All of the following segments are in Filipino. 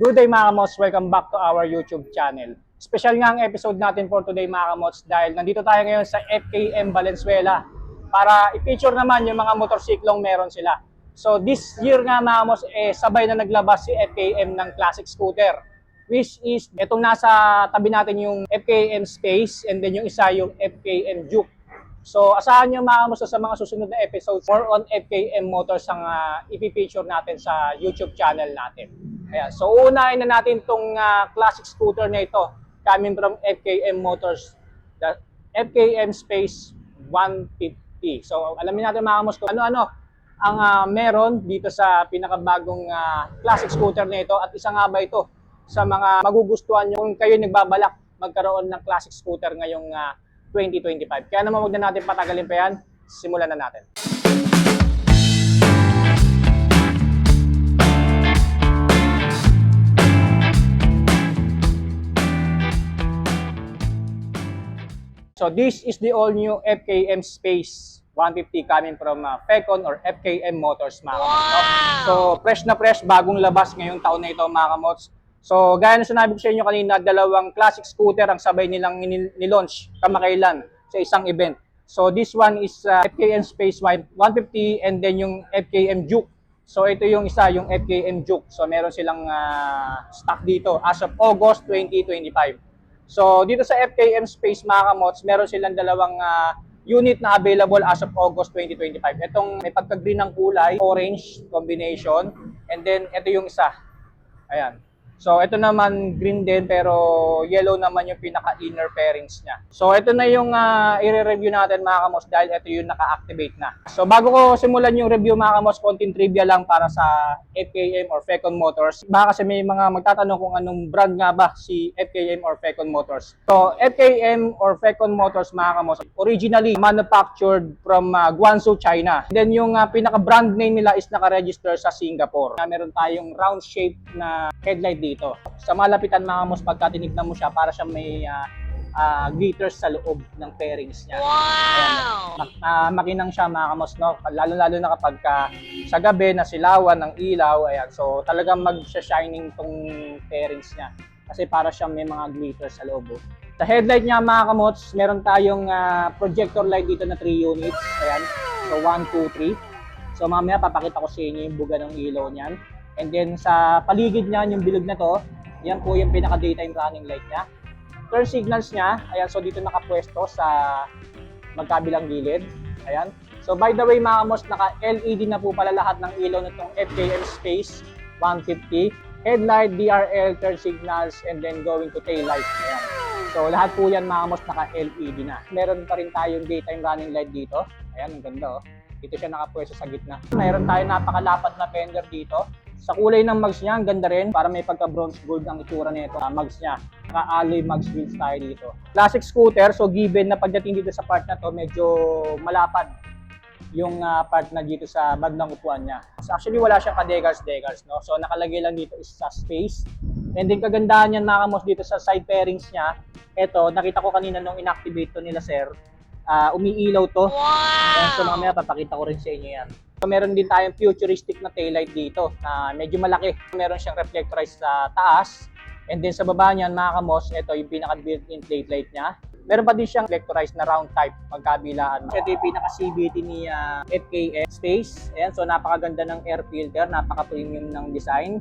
Good day mga kamots, welcome back to our YouTube channel. Special nga ang episode natin for today mga kamots dahil nandito tayo ngayon sa FKM Valenzuela para i-feature naman yung mga motorsiklong meron sila. So this year nga mga kamots, eh, sabay na naglabas si FKM ng classic scooter which is itong nasa tabi natin yung FKM Space and then yung isa yung FKM Juke. So asahan nyo mga kamusta sa mga susunod na episodes more on FKM Motors ang uh, ipipicture natin sa YouTube channel natin. Ayan. So unahin na natin itong ah, classic scooter na ito coming from FKM Motors, the FKM Space 150. So alamin natin mga kamusta kung ano-ano ang ah, meron dito sa pinakabagong ah, classic scooter na ito at isa nga ba ito sa mga magugustuhan nyo kung kayo nagbabalak magkaroon ng classic scooter ngayong ah, 2025. Kaya naman wag na natin patagalin pa yan, simulan na natin. So this is the all new FKM Space 150 coming from uh, Fecon or FKM Motors mga kamots. no? So fresh na fresh, bagong labas ngayong taon na ito mga kamots. So gaya na sinabi ko sa inyo kanina, dalawang classic scooter ang sabay nilang nil- nilaunch kamakailan sa isang event. So this one is uh, FKM Space 150 and then yung FKM Juke. So ito yung isa, yung FKM Juke. So meron silang uh, stock dito as of August 2025. So dito sa FKM Space mga kamots, meron silang dalawang ah, unit na available as of August 2025. Itong may pagka-green ng kulay, orange combination, and then ito yung isa. Ayan. So ito naman green din pero yellow naman yung pinaka-inner pairings niya. So ito na yung ah, i-review natin mga kamos dahil ito yung naka-activate na. So bago ko simulan yung review mga kamos, konting trivia lang para sa FKM or Fecon Motors. Baka kasi may mga magtatanong kung anong brand nga ba si FKM or Fecon Motors. So FKM or Fecon Motors mga kamos, originally manufactured from ah, Guangzhou, China. Then yung ah, pinaka-brand name nila is naka-register sa Singapore. Na meron tayong round shape na headlight. Sa malapitan mga kamos, pagka tinignan mo siya, para siya may ah, ah, glitters sa loob ng pairings niya. Wow! Mak- ah, makinang siya mga kamos, no? Lalo-lalo na kapag ka, sa gabi nasilawan ng ilaw, ayan. So talagang mag-shining tong pairings niya. Kasi para siya may mga glitters sa loob. oh. Sa headlight niya mga kamots, meron tayong ah, projector light dito na 3 units. Ayan. So 1, 2, 3. So mamaya papakita ko sa inyo yung buga ng ilaw niyan. And then sa paligid niyan, yung bilog na to, yan po yung pinaka daytime running light niya. Turn signals niya, ayan, so dito nakapwesto sa magkabilang gilid. Ayan. So by the way mga kamos, naka-LED na po pala lahat ng ilaw nitong FKM Space 150. Headlight, DRL, turn signals, and then going to tail light. Ayan. So lahat po yan mga kamos naka-LED na. Meron pa rin tayong daytime running light dito. Ayan, ang ganda oh. Dito siya nakapwesto sa gitna. Mayroon tayong napakalapad na fender dito. Sa kulay ng mags niya, ang ganda rin. Para may pagka-bronze gold ang itsura nito. Ang mags niya. Naka-alloy mags wheels tayo dito. Classic scooter, so given na pagdating dito sa part na to, medyo malapad yung ah, part na dito sa bandang upuan niya. So actually wala siyang ka-decals-decals, no? So nakalagay lang dito is sa space. And then kagandahan niyan mga dito sa side pairings niya. Ito, nakita ko kanina nung inactivate to nila sir, ah, umiilaw to. Wow! So mamaya papakita ko rin sa inyo yan. So, meron din tayong futuristic na taillight dito na medyo malaki. Meron siyang reflectorized sa taas. And then sa baba niyan mga kamos, ito yung pinaka built-in plate light niya. Meron pa din siyang reflectorized na round type magkabilaan. Ito yung pinaka CVT ni ah, FKM Space. Ayan, so napakaganda ng air filter, napaka-premium ng design.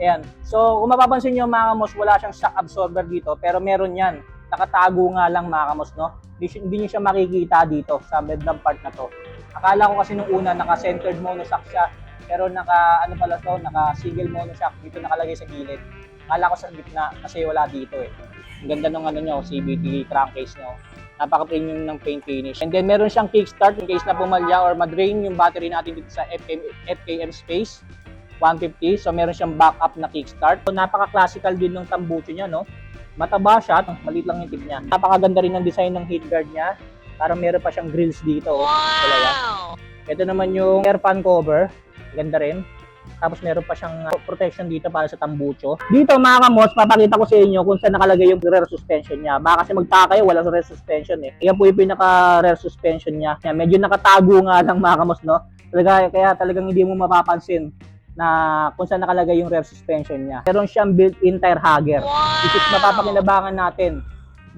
Ayan. So, kung mapapansin nyo mga kamos, wala siyang shock absorber dito, pero meron yan. Nakatago nga lang mga kamos, no? Hindi, hindi nyo siya makikita dito sa bedroom part na to. Akala ko kasi nung una, naka-centered monoshock siya. Pero naka, ano pala to, naka-single monoshock dito nakalagay sa gilid. Akala ko sa gitna kasi wala dito eh. Ang ganda ng ano nyo, CVT crankcase nyo. Napaka-premium ng paint finish. And then meron siyang kickstart in case na pumalya or madrain yung battery natin dito sa FKM, FKM Space 150. So meron siyang backup na kickstart. So napaka-classical din ng tambucho niya, no? Mataba siya, maliit lang yung tip niya. Napakaganda rin ng design ng heat guard niya. Parang meron pa siyang grills dito. Oh. Dalawa. Ito naman yung air fan cover. Ganda rin. Tapos meron pa siyang uh, protection dito para sa tambucho. Dito mga kamos, papakita ko sa inyo kung saan nakalagay yung rear suspension niya. Baka kasi magtaka kayo, walang rear suspension eh. Yan po yung pinaka rear suspension niya. Yan, medyo nakatago nga lang mga kamos, no? Talaga, kaya talagang hindi mo mapapansin na kung saan nakalagay yung rear suspension niya. Meron siyang built-in tire hugger, which is mapapakinabangan natin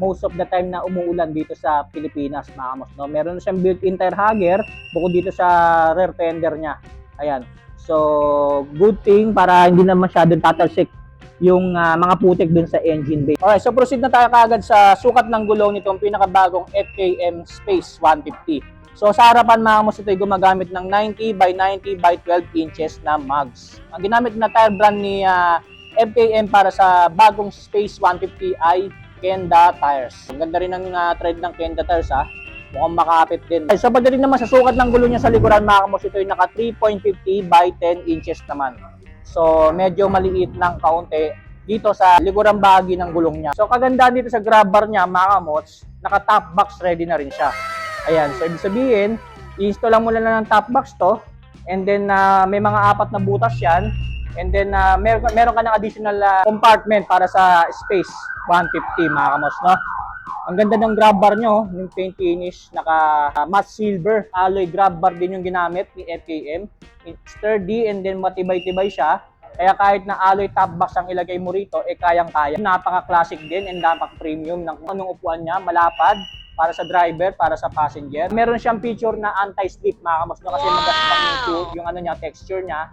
most of the time na umuulan dito sa Pilipinas, mga kamos, no? Meron siyang built-in tire hugger bukod dito sa rear fender niya. Ayan. So, good thing para hindi na masyadong tatalsik yung ah, mga putik dun sa engine bay. Alright, so proceed na tayo kagad sa sukat ng gulong nitong pinakabagong FKM Space 150. So sa harapan mga kamos ito ay gumagamit ng 90 by 90 by 12 inches na mugs. Ang ginamit na tire brand ni ah, FKM para sa bagong Space 150 ay Kenda tires. Ang ganda rin ng uh, tread ng Kenda tires ha. Mukhang makapit din. Ay, sa pagdating naman sa sukat ng gulo niya sa likuran mga kamos, ito ay naka 3.50 by 10 inches naman. So medyo maliit ng kaunti dito sa likuran bahagi ng gulong niya. So kagandahan dito sa grab bar niya mga kamots, naka top box ready na rin siya. Ayan, so ibig sabihin, i-install lang muna na ng top box to and then ah, may mga apat na butas yan and then uh, meron, meron ka ng additional ah, compartment para sa space 150 mga kamos, no? Ang ganda ng grab bar nyo, yung paint finish, naka uh, matte silver alloy grab bar din yung ginamit ni FKM. It's sturdy and then matibay-tibay siya. Kaya kahit na alloy top box ang ilagay mo rito, eh kayang-kaya. Napaka-classic din and napaka-premium ng anong upuan niya, malapad para sa driver, para sa passenger. Meron siyang feature na anti-slip mga kamos, no? kasi magaspang yung, yung ano niya, texture niya.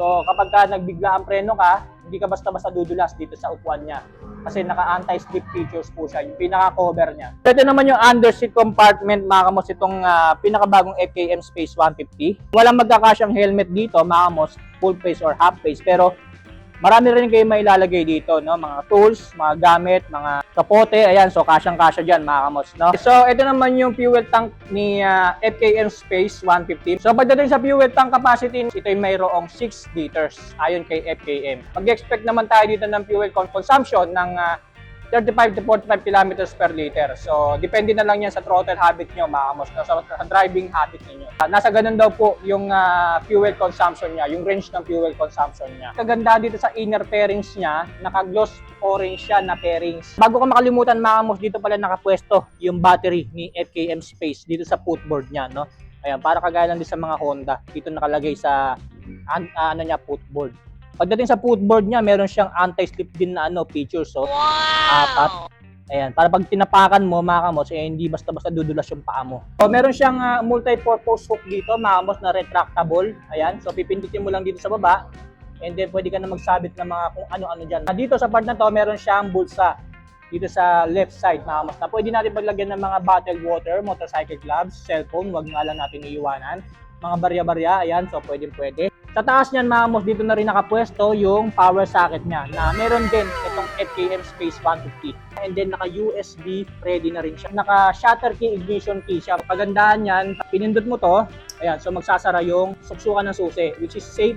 So kapag ka nagbigla ang preno ka, hindi ka basta-basta dudulas dito sa upuan niya. Kasi naka anti-slip features po siya, yung pinaka-cover niya. Ito naman yung under seat compartment mga kamos itong ah, pinakabagong FKM Space 150. Walang magkakasyang helmet dito mga kamos, full face or half face. Pero marami rin kayo may ilalagay dito, no? Mga tools, mga gamit, mga kapote, ayan, so kasyang-kasya dyan, mga kamos, no? So, ito naman yung fuel tank ni ah, FKM Space 150. So, pagdating sa fuel tank capacity, ito ay mayroong 6 liters, ayon kay FKM. Mag-expect naman tayo dito ng fuel con- consumption ng ah, 35 to 45 kilometers per liter. So, depende na lang yan sa throttle habit nyo, mga kamos, no? sa, sa driving habit ninyo. Ah, nasa ganun daw po yung ah, fuel consumption niya, yung range ng fuel consumption niya. Kaganda dito sa inner pairings niya, naka-gloss orange siya na pairings. Bago ka makalimutan, mga kamos, dito pala nakapwesto yung battery ni FKM Space dito sa footboard niya, no? Ayan, para kagaya lang din sa mga Honda. Dito nakalagay sa an- ah, ano niya, footboard. Pagdating sa footboard niya, meron siyang anti-slip din na ano, features. So, apat. Ayan, para pag tinapakan mo, mga kamos, eh, hindi basta-basta dudulas yung paa mo. So, meron siyang ah, multi-purpose hook dito, mga kamos, na retractable. Ayan, so pipindutin mo lang dito sa baba. And then, pwede ka na magsabit ng mga kung ano-ano dyan. Ah, Dito sa part na to, meron siyang bulsa dito sa left side, mga kamos, na pwede natin paglagyan ng mga bottled water, motorcycle gloves, cellphone, wag nga lang natin iiwanan. Mga barya-barya, ayan, so pwede pwede. Sa taas niyan, mga dito na rin nakapwesto yung power socket niya na meron din itong FKM Space 150. And then naka-USB ready na rin siya. Naka-shutter key, ignition key siya. Pagandahan yan, pinindot mo to, ayan, so magsasara yung suksukan ng susi, which is safe,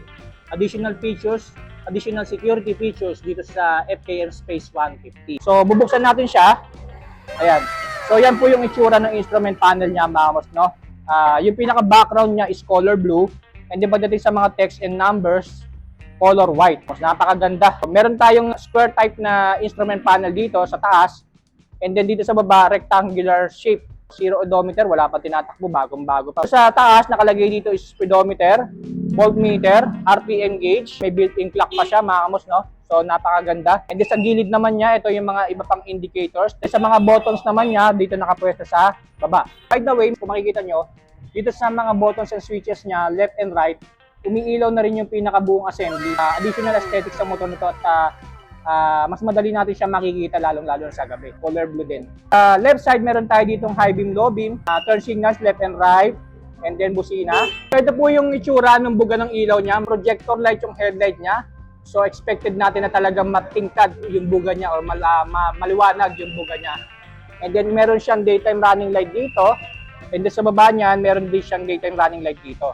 additional features, additional security features dito sa FKM Space 150. So, bubuksan natin siya. Ayan. So, yan po yung itsura ng instrument panel niya, mga no? Ah, yung pinaka-background niya is color blue. And then pagdating sa mga text and numbers, color white. Mas napakaganda. Meron tayong square type na instrument panel dito sa taas. And then dito sa baba, rectangular shape. Zero odometer, wala pa tinatakbo, bagong-bago pa. Sa taas, nakalagay dito is speedometer, voltmeter, RPM gauge. May built-in clock pa siya, mga kamos, no? So, napakaganda. And then sa gilid naman niya, ito yung mga iba pang indicators. Then, sa mga buttons naman niya, dito nakapwesto sa baba. By the way, kung makikita nyo, dito sa mga buttons and switches niya, left and right, umiilaw na rin yung pinakabuong assembly. Ah, additional aesthetics sa motor nito at ah, mas madali natin siya makikita lalong-lalo sa gabi. Color blue din. Sa left side, meron tayo ditong high beam, low beam, ah, turn signals left and right, and then busina. So, po yung itsura ng buga ng ilaw niya. Projector light yung headlight niya. So expected natin na talagang matingkad yung buga niya or mal, ma- maliwanag yung buga niya. And then meron siyang daytime running light dito. And then sa baba niyan, meron din siyang daytime running light dito.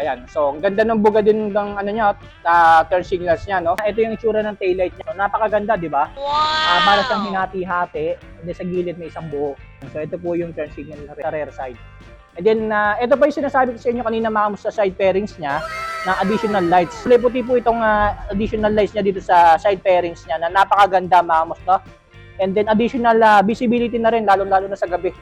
Ayan. So, ang ganda ng buga din ng ano niya, ah, turn signals niya, no? Ito yung itsura ng taillight niya. So, napakaganda, di ba? Wow! para siyang hinati-hati. And then sa gilid may isang buo. So, ito po yung turn signal sa rear side. And then, ah, ito pa yung sinasabi ko sa inyo kanina mga sa side pairings niya na additional lights. Kulay puti po itong ah, additional lights niya dito sa side pairings niya na napakaganda mga no? And then additional ah, visibility na rin, lalong-lalo na sa gabi.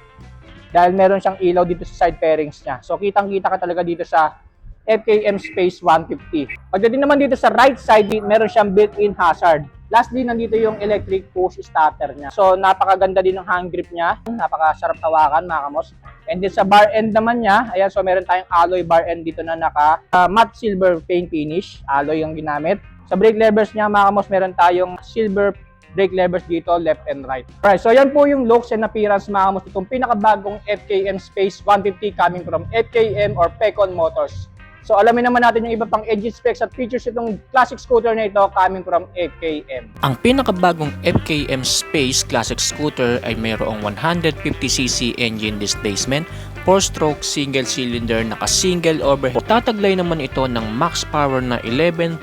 Dahil meron siyang ilaw dito sa side pairings niya. So kitang-kita ka talaga dito sa FKM Space 150. Pagdating naman dito sa right side, meron siyang built-in hazard. Lastly, nandito yung electric push starter niya. So, napakaganda din ng hand grip niya. Napakasarap tawakan, mga kamos. And then sa bar end naman niya, ayan, so meron tayong alloy bar end dito na naka uh, matte silver paint finish. Alloy yung ginamit. Sa brake levers niya, mga kamos, meron tayong silver brake levers dito, left and right. Alright, so yan po yung looks and appearance mga kamos itong pinakabagong FKM Space 150 coming from FKM or Pecon Motors. So alamin naman natin yung iba pang engine specs at features itong classic scooter na ito coming from FKM. Ang pinakabagong FKM Space Classic Scooter ay mayroong 150cc engine displacement, 4-stroke single cylinder naka-single overhead. Tataglay naman ito ng max power na 11.53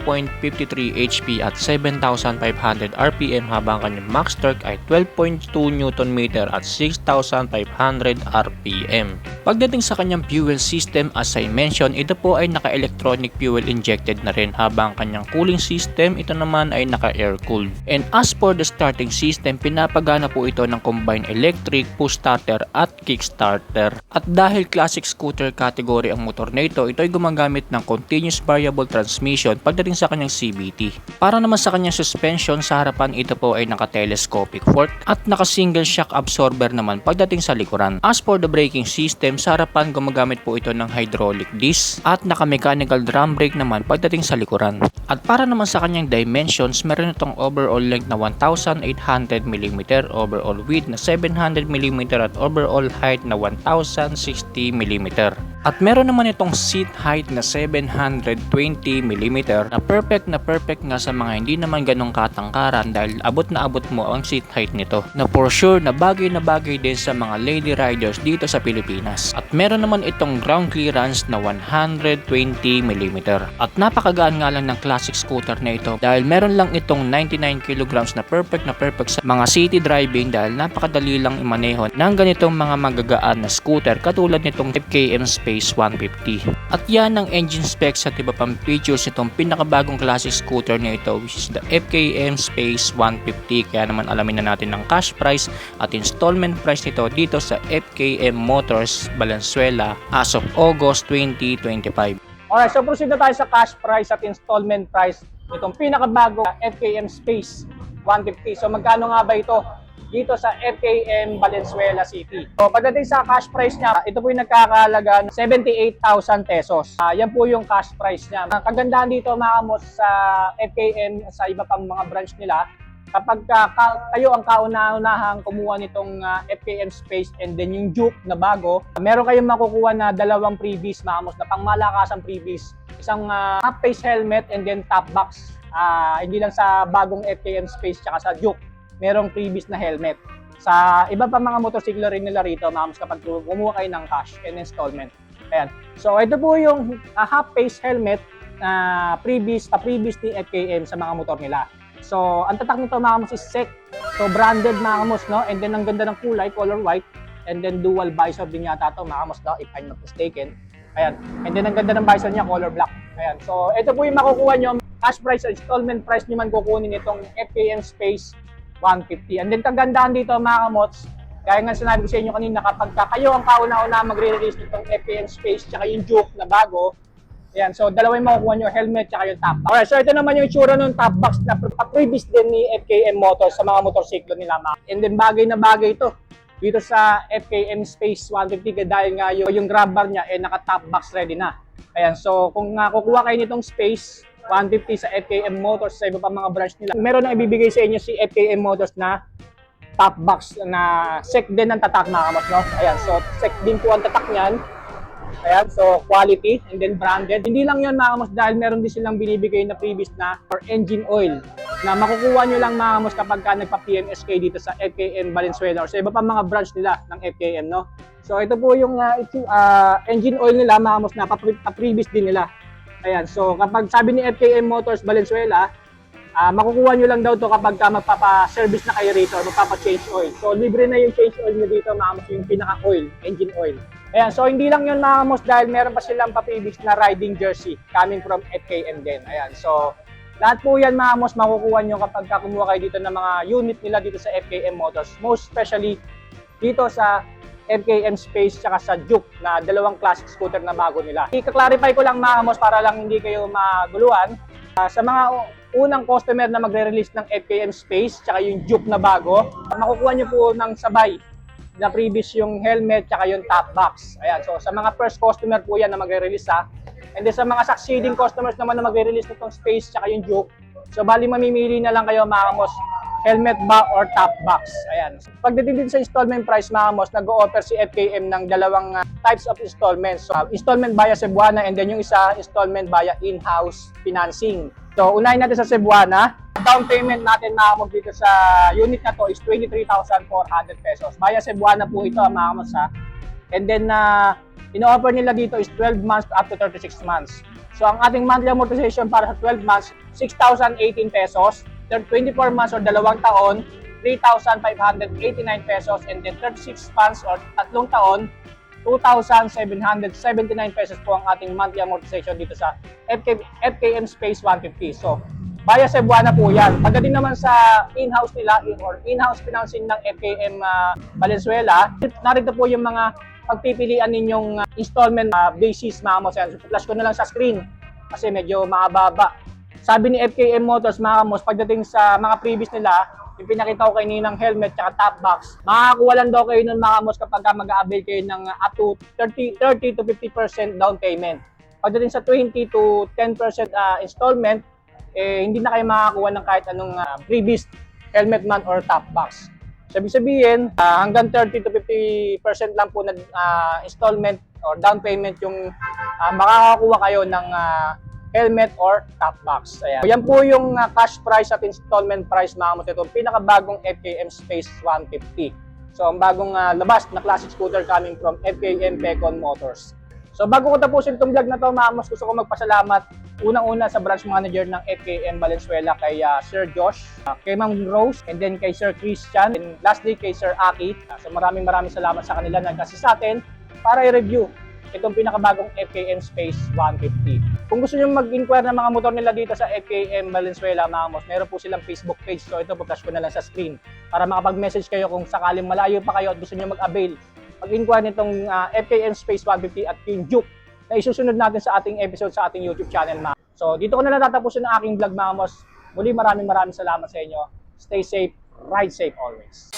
HP at 7,500 RPM habang kanyang max torque ay 12.2 Nm at 6,500 RPM. Pagdating sa kanyang fuel system as I mentioned, ito po ay naka-electronic fuel injected na rin habang kanyang cooling system ito naman ay naka-air cooled. And as for the starting system, pinapagana po ito ng combined electric, push starter at kickstarter. At dahil classic scooter category ang motor na ito, ito ay gumagamit ng continuous variable transmission pagdating sa kanyang CVT. Para naman sa kanyang suspension, sa harapan ito po ay naka-telescopic fork at naka-single shock absorber naman pagdating sa likuran. As for the braking system, sa harapan gumagamit po ito ng hydraulic disc at naka-mechanical drum brake naman pagdating sa likuran. At para naman sa kanyang dimensions, meron itong overall length na 1,800mm, overall width na 700mm at overall height na 1,060mm. At meron naman itong seat height na 720mm na perfect na perfect nga sa mga hindi naman ganong katangkaran dahil abot na abot mo ang seat height nito na for sure na bagay na bagay din sa mga lady riders dito sa Pilipinas. At meron naman itong ground clearance na 120mm. At napakagaan nga lang ng classic scooter na ito dahil meron lang itong 99kg na perfect na perfect sa mga city driving dahil napakadali lang imaneho ng ganitong mga magagaan na scooter katulad nitong FKM Space 150. At yan ang engine specs at iba pang features nitong pinakabagong classic scooter na ito which is the FKM Space 150 kaya naman alamin na natin ang cash price at installment price nito dito sa FKM Motors Valenzuela as of August 2025. Alright, so proceed na tayo sa cash price at installment price nitong pinakabago FKM Space 150. So magkano nga ba ito dito sa FKM Valenzuela City? So pagdating sa cash price niya, ito po yung nagkakalaga ng 78,000 pesos. Ah, yan po yung cash price niya. Ang kagandahan dito mga kamos sa FKM sa iba pang mga branch nila, kapag ka, ka- kayo ang kauna-unahang kumuha nitong ah, FKM Space and then yung Juke na bago, meron kayong makukuha na dalawang previous mga kamos na pangmalakasang previous. Isang ah, top face helmet and then top box. Ah, hindi lang sa bagong FKM Space tsaka sa Juke, merong previous na helmet. Sa iba pa mga motorsiklo rin nila rito, mga kamos, kapag kumuha kayo ng cash and installment. Ayan. So ito po yung ah, half face helmet na previous pa previous ni FKM sa mga motor nila. So, ang tatak nito mga is SEC. So, branded mga no? And then, ang ganda ng kulay, color white. And then, dual visor din yata to mga no? If I'm not mistaken. Ayan. And then, ang ganda ng visor niya, color black. Ayan. So, ito po yung makukuha nyo. Cash price or installment price nyo man kukunin itong FKM Space 150. And then, kagandahan dito mga kamots, gaya nga sinabi ko sa inyo kanina, kapag ka kayo ang kauna-una magre-release nitong FKM Space tsaka yung Juke na bago, Ayan, so dalawa yung makukuha nyo, helmet tsaka yung top box. Alright, so ito naman yung itsura ng top box na previous din ni FKM Motors sa mga motorsiklo nila. And then bagay na bagay ito dito sa FKM Space 150 dahil nga yung, yung grab bar niya eh naka top box ready na. Ayan, so kung uh, kukuha kayo nitong Space 150 sa FKM Motors sa iba pa mga branch nila, meron na ibibigay sa inyo si FKM Motors na top box na sec din ang tatak mga kamos, no? Ayan, so sec din po ang tatak niyan. Ayan, so quality and then branded. Hindi lang yun mga kamos dahil meron din silang binibigay na previous na or engine oil na makukuha nyo lang mga kamos kapag ka nagpa-PMSK dito sa FKM Valenzuela or sa iba pa mga branch nila ng FKM, no? So ito po yung uh, uh, engine oil nila mga kamos na pa- pa-previous din nila. Ayan, so kapag sabi ni FKM Motors Valenzuela, Ah, makukuha nyo lang daw to kapag ka magpapa-service na kayo rito, magpapa-change oil. So, libre na yung change oil nyo dito, mga yung pinaka-oil, engine oil. Ayan, so hindi lang yun mga kamos dahil meron pa silang pa-previous na riding jersey coming from FKM din. Ayan, so lahat po yan mga makukuha nyo kapag ka kumuha kayo dito ng mga unit nila dito sa FKM Motors. Most especially dito sa FKM Space tsaka sa Juke na dalawang classic scooter na bago nila. I-clarify ko lang mga kamos para lang hindi kayo maguluhan. Ah, sa mga unang customer na magre-release ng FKM Space tsaka yung Juke na bago, makukuha nyo po ng sabay na previous yung helmet tsaka yung top box. Ayan, so sa mga first customer po yan na magre-release ha. And then sa mga succeeding customers naman na magre-release nitong Space tsaka yung Juke, so bali mamimili na lang kayo mga kamos helmet ba or top box. Ayan. Pagdating din sa installment price, mga kamos, nag-o-offer si FKM ng dalawang uh, types of installments. So, uh, installment via Cebuana and then yung isa, installment via in-house financing. So, unahin natin sa Cebuana. Down payment natin, mga kamos, dito sa unit na to is 23,400 pesos. Via Cebuana po ito, mga kamos, ha. And then, uh, ino-offer nila dito is 12 months up to 36 months. So, ang ating monthly amortization para sa 12 months, 6,018 pesos. Then 24 months or dalawang taon, 3,589 pesos. And then 36 months or tatlong taon, 2,779 pesos po ang ating monthly amortization dito sa FK, FKM Space 150. So, via Cebuana po yan. Pagdating naman sa in-house nila or in-house financing ng FKM ah, Valenzuela, narito po yung mga pagpipilian ninyong ah, installment ah, basis mga. Yan. So, flash ko na lang sa screen kasi medyo maababa. Sabi ni FKM Motors mga kamos, pagdating sa mga previous nila, yung pinakita ko kayo ng helmet at top box, makakakuha lang daw kayo nun mga kamos kapag ka mag-a-avail kayo ng uh, up to 30, 30 to 50% down payment. Pagdating sa 20 to 10% uh, installment, eh, hindi na kayo makakakuha ng kahit anong uh, previous helmet man or top box. Sabi sabihin, ah, hanggang 30 to 50% lang po na ah, installment or down payment yung ah, makakakuha kayo ng ah, helmet or top box. Ayan. Yan po yung ah, cash price at installment price mga kamos. Ito, pinakabagong FKM Space 150. So, ang bagong ah, labas na classic scooter coming from FKM Pecon Motors. So, bago ko tapusin itong vlog na to, mga kamos, gusto ko magpasalamat unang-una sa branch manager ng FKM Valenzuela kay ah, Sir Josh, ah, kay Ma'am Rose, and then kay Sir Christian, and lastly kay Sir Aki. Ah, so maraming maraming salamat sa kanila na kasi sa atin para i-review itong pinakabagong FKM Space 150. Kung gusto nyo mag-inquire ng mga motor nila dito sa FKM Valenzuela, mga kamos, meron po silang Facebook page. So ito, puplash ko na lang sa screen para makapag-message kayo kung sakaling malayo pa kayo at gusto nyo mag-avail. Mag-inquire nitong ah, FKM Space 150 at yung Juke na isusunod natin sa ating episode sa ating YouTube channel, mga So dito ko na lang tatapusin ang aking vlog, mga kamos. Muli maraming maraming salamat sa inyo. Stay safe, ride safe always.